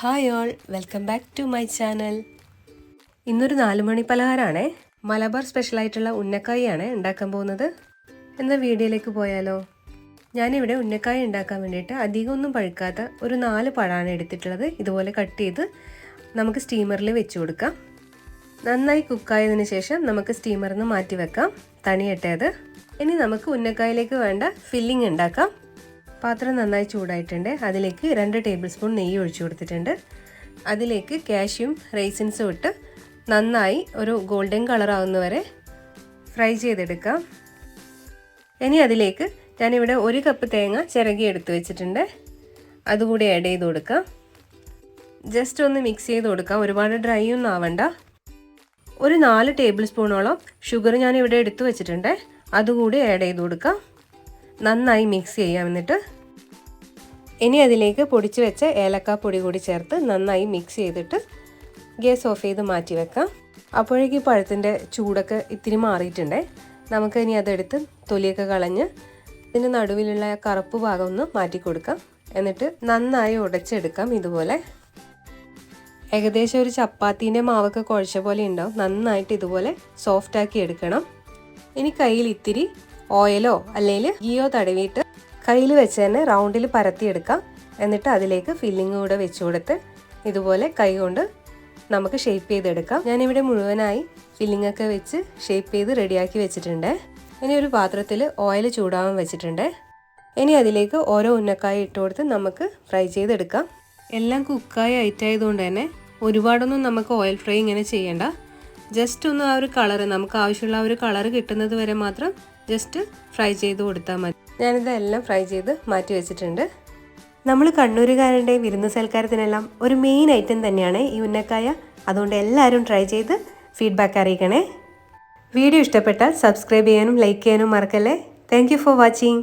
Hi all welcome back to my channel ഇന്നൊരു നാലുമണി പലഹാരമാണേ മലബാർ സ്പെഷ്യലായിട്ടുള്ള ഉന്നക്കായാണ് ഉണ്ടാക്കാൻ പോകുന്നത്. എന്ന വീഡിയോയിലേക്ക് പോയാലോ. ഞാനിവിടെ ഉന്നക്കായ ഉണ്ടാക്കാൻ വേണ്ടിയിട്ട് അധികം ഒന്നും പഴുക്കാത്ത ഒരു നാല് പഴമാണ് എടുത്തിട്ടുള്ളത്. ഇതുപോലെ കട്ട് ചെയ്ത് നമുക്ക് സ്റ്റീമറിൽ വെച്ച് കൊടുക്കാം. നന്നായി കുക്കായതിനു ശേഷം നമുക്ക് സ്റ്റീമറിൽ നിന്ന് മാറ്റി വെക്കാം. തണിയട്ടേത് ഇനി നമുക്ക് ഉന്നക്കായയിലേക്ക് വേണ്ട ഫില്ലിംഗ് ഉണ്ടാക്കാം. പാത്രം നന്നായി ചൂടായിട്ടുണ്ട്. അതിലേക്ക് രണ്ട് ടേബിൾ സ്പൂൺ നെയ്യ് ഒഴിച്ചു കൊടുത്തിട്ടുണ്ട്. അതിലേക്ക് കാഷ്യും റൈസിൻസും ഇട്ട് നന്നായി ഒരു ഗോൾഡൻ കളർ ആവുന്നവരെ ഫ്രൈ ചെയ്തെടുക്കാം. ഇനി അതിലേക്ക് ഞാനിവിടെ ഒരു കപ്പ് തേങ്ങ ചിരകി എടുത്തു വെച്ചിട്ടുണ്ട്. അതുകൂടി ആഡ് ചെയ്ത് കൊടുക്കാം. ജസ്റ്റ് ഒന്ന് മിക്സ് ചെയ്ത് കൊടുക്കാം. ഒരുപാട് ഡ്രൈ ഒന്നും ആവണ്ട. ഒരു നാല് ടേബിൾ സ്പൂണോളം ഷുഗർ ഞാനിവിടെ എടുത്തു വെച്ചിട്ടുണ്ട്. അതുകൂടി ആഡ് ചെയ്ത് കൊടുക്കാം. നന്നായി മിക്സ് ചെയ്യാം. എന്നിട്ട് ഇനി അതിലേക്ക് പൊടിച്ച് വെച്ച ഏലക്ക പൊടി കൂടി ചേർത്ത് നന്നായി മിക്സ് ചെയ്തിട്ട് ഗ്യാസ് ഓഫ് ചെയ്ത് മാറ്റി വെക്കാം. അപ്പോഴേക്ക് പഴത്തിന്റെ ചൂടൊക്കെ ഇത്തിരി മാറിയിട്ടുണ്ടേ. നമുക്ക് ഇനി അതെടുത്ത് തൊലിയൊക്കെ കളഞ്ഞ് ഇതിന്റെ നടുവിലുള്ള കറുപ്പ് ഭാഗം ഒന്ന് മാറ്റി കൊടുക്കാം. എന്നിട്ട് നന്നായി ഉടച്ചെടുക്കാം ഇതുപോലെ. ഏകദേശം ഒരു ചപ്പാത്തീന്റെ മാവൊക്കെ കുഴച്ച പോലെ ഉണ്ടാവും. നന്നായിട്ട് ഇതുപോലെ സോഫ്റ്റാക്കി എടുക്കണം. ഇനി കയ്യിൽ ഇത്തിരി ഓയിലോ അല്ലെങ്കിൽ ഗീയോ തടവിയിട്ട് കയ്യിൽ വെച്ച് തന്നെ റൗണ്ടിൽ പരത്തിയെടുക്കാം. എന്നിട്ട് അതിലേക്ക് ഫില്ലിംഗ് കൂടെ വെച്ച് കൊടുത്ത് ഇതുപോലെ കൈ കൊണ്ട് നമുക്ക് ഷേപ്പ് ചെയ്തെടുക്കാം. ഞാനിവിടെ മുഴുവനായി ഫില്ലിംഗ് ഒക്കെ വെച്ച് ഷേപ്പ് ചെയ്ത് റെഡിയാക്കി വെച്ചിട്ടുണ്ട്. ഇനി ഒരു പാത്രത്തിൽ ഓയിൽ ചൂടാവാൻ വെച്ചിട്ടുണ്ട്. ഇനി അതിലേക്ക് ഓരോ ഉന്നക്കായ ഇട്ട് കൊടുത്ത് നമുക്ക് ഫ്രൈ ചെയ്തെടുക്കാം. എല്ലാം കുക്കായി ഐറ്റായതുകൊണ്ട് തന്നെ ഒരുപാടൊന്നും നമുക്ക് ഓയിൽ ഫ്രൈ ഇങ്ങനെ ചെയ്യേണ്ട. ജസ്റ്റ് ഒന്ന് ആ ഒരു കളറ് നമുക്ക് ആവശ്യമുള്ള ആ ഒരു കളറ് കിട്ടുന്നത് വരെ മാത്രം ജസ്റ്റ് ഫ്രൈ ചെയ്ത് കൊടുത്താൽ മതി. ഞാനിതെല്ലാം ഫ്രൈ ചെയ്ത് മാറ്റി വെച്ചിട്ടുണ്ട്. നമ്മൾ കണ്ണൂരുകാരുടെ വിരുന്ന് സൽക്കാരത്തിനെല്ലാം ഒരു മെയിൻ ഐറ്റം തന്നെയാണ് ഈ ഉന്നക്കായ. അതുകൊണ്ട് എല്ലാവരും ട്രൈ ചെയ്ത് ഫീഡ്ബാക്ക് അറിയിക്കണേ. വീഡിയോ ഇഷ്ടപ്പെട്ടാൽ സബ്സ്ക്രൈബ് ചെയ്യാനും ലൈക്ക് ചെയ്യാനും മറക്കല്ലേ. Thank for watching